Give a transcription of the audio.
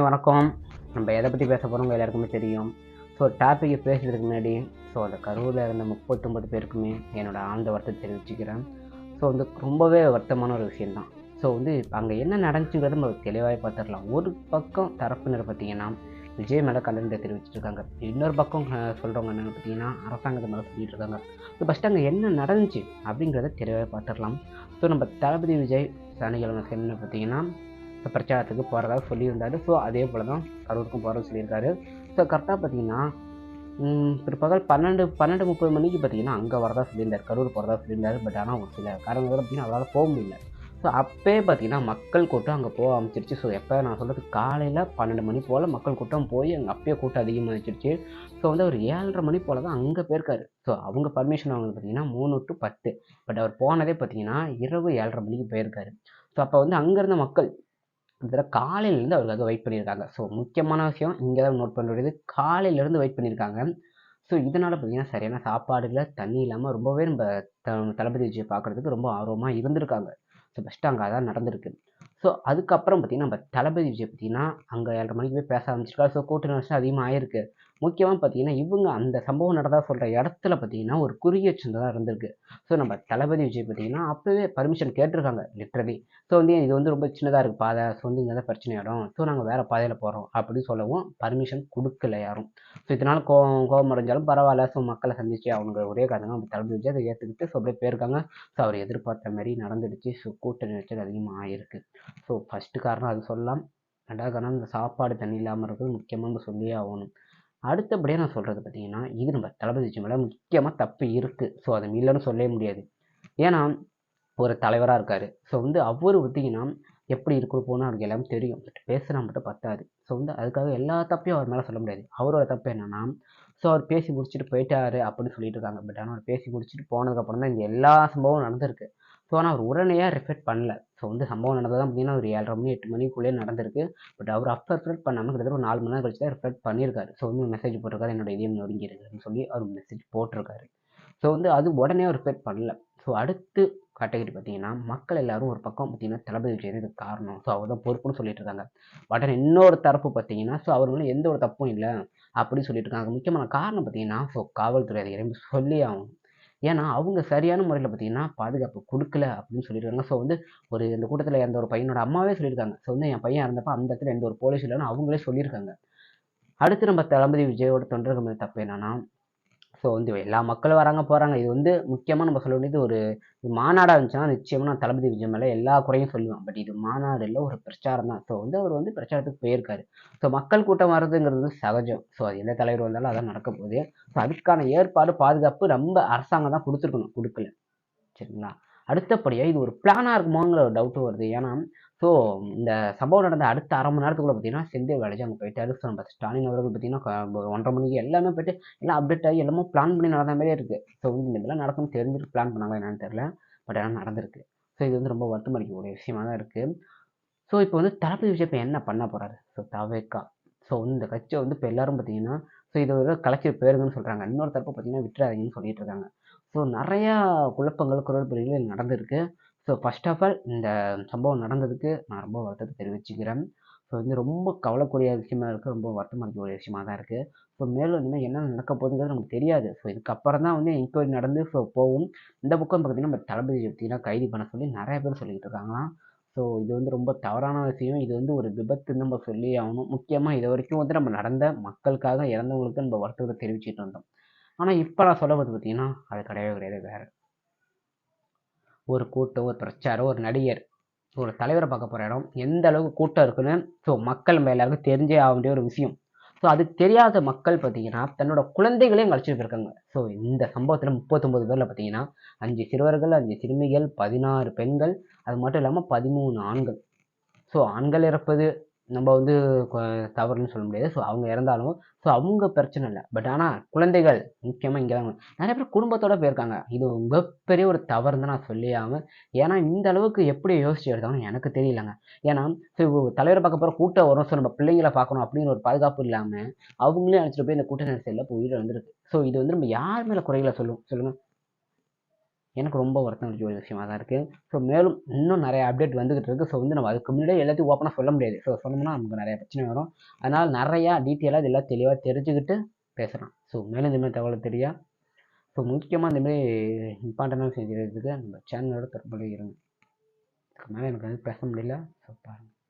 வணக்கம். நம்ம எதை பற்றி பேச போகிறோம் எல்லாருக்குமே தெரியும். ஸோ டாப்பிக்கை பேசுறதுக்கு முன்னாடி ஸோ அந்த கரூரில் இருந்த முப்பத்தொம்பது பேருக்குமே என்னோட ஆழ்ந்த வருத்தத்தை தெரிவிச்சுக்கிறேன். ஸோ வந்து ரொம்பவே வருத்தமான ஒரு விஷயந்தான் ஸோ வந்து அங்கே என்ன நடந்துச்சுங்கிறத நம்ம தெளிவாக பார்த்துடலாம். ஒரு பக்கம் தரப்பினர் பார்த்தீங்கன்னா விஜய் மேலே கலந்து தெரிவிச்சிட்டு இருக்காங்க. இன்னொரு பக்கம் சொல்கிறவங்க என்னென்னு பார்த்தீங்கன்னா அரசாங்கத்தை மேலே சொல்லிட்டு இருக்காங்க. ஸோ ஃபஸ்ட்டு அங்கே என்ன நடந்துச்சு அப்படிங்கிறத தெளிவாக பார்த்துடலாம். ஸோ நம்ம தளபதி விஜய் சனிக்கிழமை சென்னு பார்த்தீங்கன்னா பிரச்சாரத்துக்கு போகிறதா சொல்லியிருந்தாரு. ஸோ அதே போல் தான் கரூருக்கும் போகிறதா சொல்லியிருக்காரு. ஸோ கரெக்டாக பார்த்தீங்கன்னா பிற்பகல் பன்னெண்டு பன்னெண்டு முப்பது மணிக்கு பார்த்தீங்கன்னா அங்கே வரதா சொல்லியிருந்தார். கரூர் போகிறதா சொல்லியிருந்தாரு. பட் ஆனால் ஒரு சில காரணங்களோட பார்த்தீங்கன்னா அவரால் போக முடியல. ஸோ அப்போயே பார்த்தீங்கன்னா மக்கள் கூட்டம் அங்கே போக ஆரம்பிச்சிருச்சு. ஸோ எப்போ நான் சொல்கிறது காலையில் பன்னெண்டு மணி போல் மக்கள் கூட்டம் போய் அங்கே அப்பயே கூட்டம் அதிகமாகிச்சிருச்சு ஸோ வந்து அவர் ஏழரை மணி போல் தான் அங்கே போயிருக்காரு. ஸோ அவங்க பர்மிஷன் அவங்க பார்த்தீங்கன்னா மூணு டு பத்து. பட் அவர் போனதே பார்த்தீங்கன்னா இரவு ஏழரை மணிக்கு போயிருக்காரு. ஸோ அப்போ வந்து அங்கே இருந்த மக்கள் கிட்டத்தட்ட காலையிலேருந்து அவருக்காக வெயிட் பண்ணியிருக்காங்க. ஸோ முக்கியமான விஷயம் இங்கே தான் நோட் பண்ண வேண்டியது. காலையிலேருந்து வெயிட் பண்ணியிருக்காங்க. ஸோ இதனால் பார்த்தீங்கன்னா சரியான சாப்பாடு இல்லை தண்ணி இல்லாமல் ரொம்பவே நம்ம த தளபதி விஜயை பார்க்குறதுக்கு ரொம்ப ஆர்வமாக இருந்திருக்காங்க. ஸோ ஃபஸ்ட்டு அங்கே அதான் நடந்திருக்கு. ஸோ அதுக்கப்புறம் பார்த்தீங்கன்னா நம்ம தளபதி விஜய் பார்த்தீங்கன்னா அங்கே ஏழரை மணிக்கு போய் பேச ஆரம்பிச்சிருக்காரு. ஸோ கூட்ட நெரிசல் அதிகமாக ஆயிருக்கு முக்கியமாக பார்த்தீங்கன்னா இவங்க அந்த சம்பவம் நடந்ததாக சொல்கிற இடத்துல பார்த்தீங்கன்னா ஒரு குறுகிய சின்னதாக இருந்திருக்கு. ஸோ நம்ம தளபதி விஜய் பார்த்தீங்கன்னா அப்போவே பர்மிஷன் கேட்டிருக்காங்க லிட்ரலி ஸோ வந்து இது வந்து ரொம்ப சின்னதாக இருக்குது பாதை. ஸோ வந்து இங்கே தான் பிரச்சனை இடம் ஸோ நாங்கள் வேறு பாதையில் போகிறோம் அப்படின்னு சொல்லவும் பர்மிஷன் கொடுக்கல யாரும். ஸோ இதனால் கோவம் கோவம் அடைஞ்சாலும் பரவாயில்ல. ஸோ மக்களை சந்திச்சு அவங்க ஒரே காரணம் நம்ம தளபதி விஜய் அதை ஏற்றுக்கிட்டு ஸோ அப்படியே போயிருக்காங்க. ஸோ அவர் எதிர்பார்த்த மாதிரி நடந்துடுச்சு. ஸோ கூட்ட நெரிசல் அதிகமாக ஆயிருக்கு ஸோ ஃபஸ்ட்டு காரணம் அது சொல்லலாம். ரெண்டாவது காரணம் இந்த சாப்பாடு தண்ணி இல்லாமல் இருக்கிறது முக்கியமாக நம்ம சொல்லியே ஆகணும். அடுத்தபடியாக நான் சொல்கிறது பார்த்தீங்கன்னா இது நம்ம தளபதி விஜய் மேலே முக்கியமாக தப்பு இருக்குது ஸோ அதை இல்லைன்னு சொல்லவே முடியாது. ஏன்னா ஒரு தலைவராக இருக்கார். ஸோ வந்து அவர் பார்த்திங்கன்னா எப்படி இருக்கணும் போனால் அவருக்கு எல்லாமே தெரியும். பட் பேசுனா மட்டும் பத்தாது. ஸோ வந்து அதுக்காக எல்லா தப்பையும் அவர் மேலே சொல்ல முடியாது. அவரோட தப்பு என்னென்னா ஸோ அவர் பேசி முடிச்சுட்டு போயிட்டாரு அப்படின்னு சொல்லிட்டு இருக்காங்க. பட் ஆனால் அவர் பேசி முடிச்சுட்டு போனதுக்கப்புறம் தான் இந்த எல்லா சம்பவம் நடந்திருக்கு. ஸோ ஆனால் அவர் உடனடியாக ரிஃப்ளெக்ட் பண்ணல. ஸோ வந்து சம்பவம் நடந்தது பார்த்தீங்கன்னா ஒரு ஏழரை மணி எட்டு மணிக்குள்ளேயே நடந்திருக்கு. பட் அவர் அப்போ ரிஃப்ளெக்ட் பண்ணாமல் கிட்டத்தட்ட ஒரு நாலு மணி நேரம் கழிச்சு தான் ரிஃப்ளெக்ட் பண்ணியிருக்காரு. ஸோ வந்து மெசேஜ் போட்டிருக்காரு என்னோட இதயம் நொறுங்கி இருக்குன்னு சொல்லி அவர் மெசேஜ் போட்டிருக்காரு. ஸோ வந்து அது உடனே அவர் ரிஃப்ளெக்ட் பண்ணல. ஸோ அடுத்து கேட்டகரி பார்த்தீங்கன்னா மக்கள் எல்லாரும் ஒரு பக்கம் பார்த்தீங்கன்னா தளபதி விஜய் இதுக்கு காரணம். ஸோ அவர் தான் பொறுப்புன்னு சொல்லிட்டு இருக்காங்க உடனே இன்னொரு தரப்பு பார்த்தீங்கன்னா ஸோ அவர் மேலே எந்த ஒரு தப்பும் இல்லை. அப்படின்னு சொல்லிட்டு இருக்காங்க முக்கியமான காரணம் பார்த்தீங்கன்னா ஸோ காவல்துறை அதிகாரி சொல்லி ஆகும் ஏன்னா அவங்க சரியான முறையில் பார்த்தீங்கன்னா பாதுகாப்பு கொடுக்கல அப்படின்னு சொல்லியிருக்காங்க ஸோ வந்து ஒரு இந்த கூட்டத்தில் இருந்த ஒரு பையனோட அம்மாவே சொல்லியிருக்காங்க. ஸோ வந்து என் பையன் இறந்தப்ப அந்த இடத்துல எந்த ஒரு போலீஸ் இல்லைன்னு அவங்களே சொல்லியிருக்காங்க. அடுத்து நம்ம தளபதி விஜயோட தொண்டர்கள் தப்பு என்னன்னா ஸோ வந்து எல்லா மக்களும் வராங்க போகிறாங்க இது வந்து முக்கியமாக நம்ம சொல்ல வேண்டியது ஒரு மாநாடாக இருந்துச்சுன்னா நிச்சயமாக நான் தளபதி விஜய் மேலே எல்லா குறையும் சொல்லுவேன். பட் இது மாநாடு இல்லை ஒரு பிரச்சாரம் தான். ஸோ வந்து அவர் வந்து பிரச்சாரத்துக்கு போயிருக்காரு. ஸோ மக்கள் கூட்டம் வர்றதுங்கிறது வந்து சகஜம். ஸோ அது எந்த தலைவர் வந்தாலும் அதான் நடக்க போகுது. ஸோ அதுக்கான ஏற்பாடு பாதுகாப்பு ரொம்ப அரசாங்கம் தான் கொடுத்துருக்கணும் கொடுக்கல. சரிங்களா? அடுத்தபடியாக இது ஒரு பிளானாக இருக்குமோங்கிற ஒரு டவுட்டு வருது. ஏன்னா ஸோ இந்த சம்பவம் நடந்த அடுத்த அரை மணி நேரத்துக்குள்ள பார்த்தீங்கன்னா செந்தில் வேலைஜி அங்கே போயிட்டாரு. ஸோ நம்ம ஸ்டாலின் அவர்கள் பார்த்தீங்கன்னா ஒரு ஒன்றரை மணிக்கு எல்லாமே போயிட்டு எல்லாம் அப்டேட் ஆகி எல்லாமே பிளான் பண்ணி நடந்த மாதிரியே இருக்குது ஸோ வந்து இந்த இதெல்லாம் நடக்கும்னு தெரிஞ்சுட்டு பிளான் பண்ணாங்களா என்னன்னு தெரியல. பட் ஆனால் நடந்திருக்கு. ஸோ இது வந்து ரொம்ப வருத்தம் அளிக்கக்கூடிய விஷயமா தான் இருக்குது ஸோ இப்போ வந்து தளபதி விஜய் இப்போ என்ன பண்ண போகிறாரு ஸோ தவேக்கா. ஸோ இந்த கட்சியை வந்து இப்போ எல்லாரும் பார்த்தீங்கன்னா ஸோ இது ஒரு கலைச்சி போயிருங்கன்னு சொல்கிறாங்க இன்னொரு தரப்பு பார்த்தீங்கன்னா விட்டுறாதீங்கன்னு சொல்லிட்டு இருக்காங்க. ஸோ நிறையா குழப்பங்கள் குரல்புரிகள் நடந்திருக்கு. ஸோ ஃபர்ஸ்ட் ஆஃப் ஆல் இந்த சம்பவம் நடந்ததுக்கு நான் ரொம்ப வருத்தத்தை தெரிவிச்சுக்கிறேன். ஸோ வந்து ரொம்ப கவலைக்கூடிய விஷயமா இருக்குது ரொம்ப வருத்தம் அளிக்கக்கூடிய விஷயமா தான் இருக்குது ஸோ மேலும் இனிமேல் என்ன நடக்க போகுதுங்கிறது நமக்கு தெரியாது. ஸோ இதுக்கப்புறம் தான் வந்து என்கொயரி நடந்து ஸோ போகும். இந்த பக்கம் பார்த்தீங்கன்னா நம்ம தளபதி பார்த்தீங்கன்னா கைது பண்ண சொல்லி நிறைய பேர் சொல்லிக்கிட்டு இருக்காங்களாம். ஸோ இது வந்து ரொம்ப தவறான விஷயம். இது வந்து ஒரு விபத்துன்னு நம்ம சொல்லி ஆகணும். முக்கியமாக இது வரைக்கும் வந்து நம்ம நடந்த மக்களுக்காக இறந்தவங்களுக்கு நம்ம வருத்தத்தை தெரிவிச்சிட்டு இருந்தோம். ஆனால் இப்போ நான் சொல்ல போது பார்த்தீங்கன்னா அது கிடையவே கிடையாது வேறு. ஒரு கூட்டம் ஒரு பிரச்சாரம் ஒரு நடிகர் ஒரு தலைவரை பார்க்க போகிற இடம் எந்த அளவுக்கு கூட்டம் இருக்குன்னு ஸோ மக்கள் நம்ம எல்லாருக்கும் தெரிஞ்சே ஆக வேண்டிய ஒரு விஷயம். ஸோ அது தெரியாத மக்கள் பார்த்தீங்கன்னா தன்னோட குழந்தைகளையும் கழிச்சிட்டு போயிருக்காங்க. ஸோ இந்த சம்பவத்தில் முப்பத்தொம்பது பேரில் பார்த்தீங்கன்னா அஞ்சு சிறுவர்கள் அஞ்சு சிறுமிகள் பதினாறு பெண்கள் அது மட்டும் இல்லாமல் பதிமூணு ஆண்கள். ஸோ ஆண்கள் இறப்பது நம்ம வந்து தவறுன்னு சொல்ல முடியாது. ஸோ அவங்க இறந்தாலும் ஸோ அவங்க பிரச்சனை இல்லை. பட் ஆனால் குழந்தைகள் முக்கியமாக இங்கே தான் நிறைய பேர் குடும்பத்தோடு போயிருக்காங்க. இது மிகப்பெரிய ஒரு தவறு தான் நான் சொல்லி ஆகும் ஏன்னா இந்த அளவுக்கு எப்படி யோசிச்சு எடுத்தாங்கன்னு எனக்கு தெரியலங்க. ஏன்னா ஸோ தலைவரை பார்க்க போகிற கூட்டம் வரும். ஸோ நம்ம பிள்ளைங்களை பார்க்கணும் அப்படிங்கிற ஒரு பாதுகாப்பு இல்லாமல் அவங்களே அழைச்சிட்டு போய் இந்த கூட்ட நெரிசலில் போய் உயிர் ஸோ இது வந்து நம்ம யார் மேலே குறைகளை சொல்லும்? சொல்லுங்கள் எனக்கு ரொம்ப வருத்தம் அளிச்ச ஒரு விஷயமா தான் இருக்குது ஸோ மேலும் இன்னும் நிறைய அப்டேட் வந்துகிட்டு இருக்குது ஸோ வந்து நம்ம அதுக்கு முன்னாடியே எல்லாத்தையும் ஓப்பனாக சொல்ல முடியாது. ஸோ சொன்னோம்னா நமக்கு நிறைய பிரச்சனை வரும். அதனால் நிறையா டீட்டெயிலாக இதெல்லாம் தெளிவாக தெரிஞ்சுக்கிட்டு பேசுகிறோம் ஸோ மேலும் இந்தமாதிரி தகவல் தெரியா? ஸோ முக்கியமாக இந்தமாரி இம்பார்ட்டண்டான நம்ம சேனலோட தொடர்புடைய இருங்க. அதுக்கு மேலே எனக்கு வந்து பேச முடியல. ஸோ பாருங்கள்